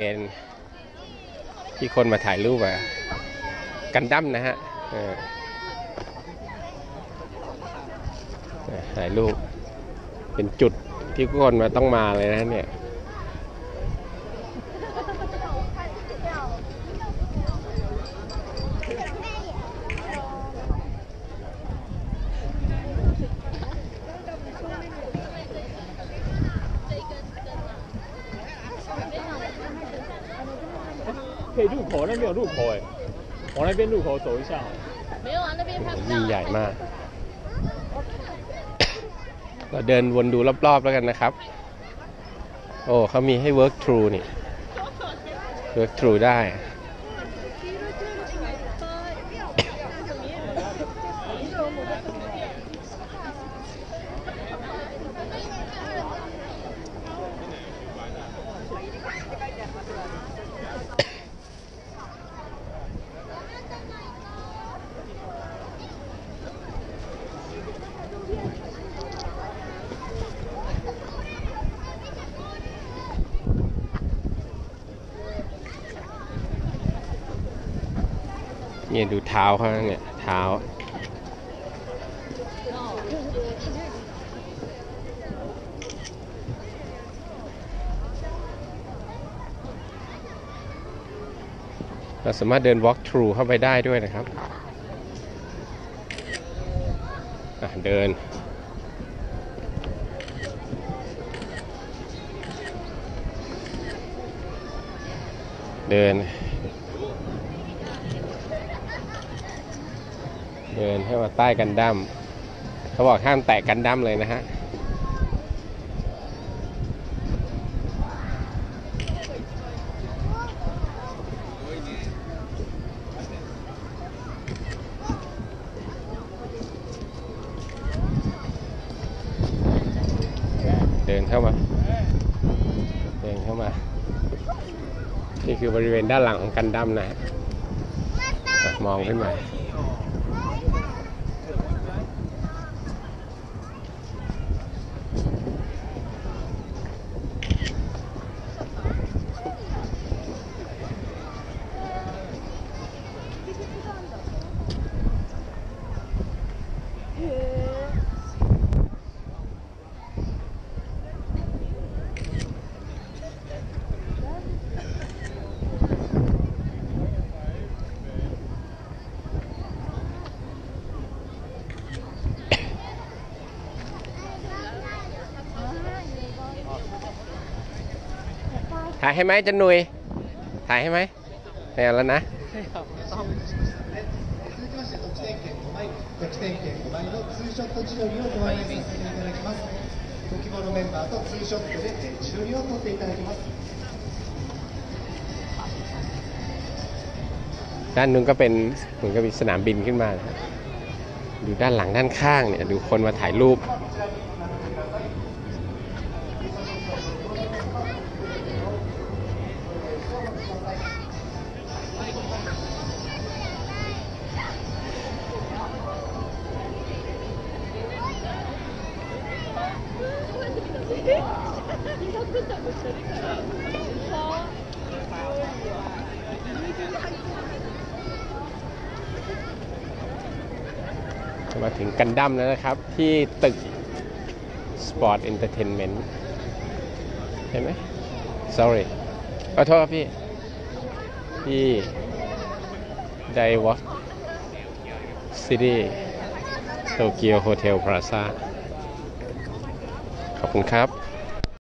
เป็นที่คนมาถ่ายรูปอะกันดั้มนะฮะถ่ายรูปเป็นจุดที่คนมาต้องมาเลยนะเนี่ย 可以入口，那边有入口哎，往那边入口走一下好了。没有啊，那边拍不到。 ยิ่งใหญ่มาก เราเดินวนดูรอบๆแล้วกันนะครับ โอ้เขามีให้ work through นี่ work through ได้ เนี่ยดูเท้าเขาเนี่ยเท้า เราสามารถเดิน walk through เข้าไปได้ด้วยนะครับเดินเดิน เดินให้มาใต้กันดั้มเขาบอกห้ามแตะกันดั้มเลยนะฮะเดินเข้ามา เดินเข้ามา นี่คือบริเวณด้านหลังของกันดั้มนะฮะมองขึ้นมา ถ่ายให้ไหมจันหนุย ถ่ายให้ไหมไม่เอาแล้วนะ 得点券5枚のツーショット自撮りをご案内させていただきますご希望のメンバーとツーショットで自撮りを撮っていただきます ด้านนู้นก็เป็นเหมือนกับมีสนามบินขึ้นมานะฮะดูด้านหลังด้านข้างเนี่ย ดูคนมาถ่ายรูป มาถึงกันดั้มแล้วนะครับ ที่ตึก Sport Entertainment เห็นไหม sorry ขอโทษครับพี่ที่ไดวอฟซิตี้โตเกียวโฮเทลพลาซ่า ขอบคุณครับ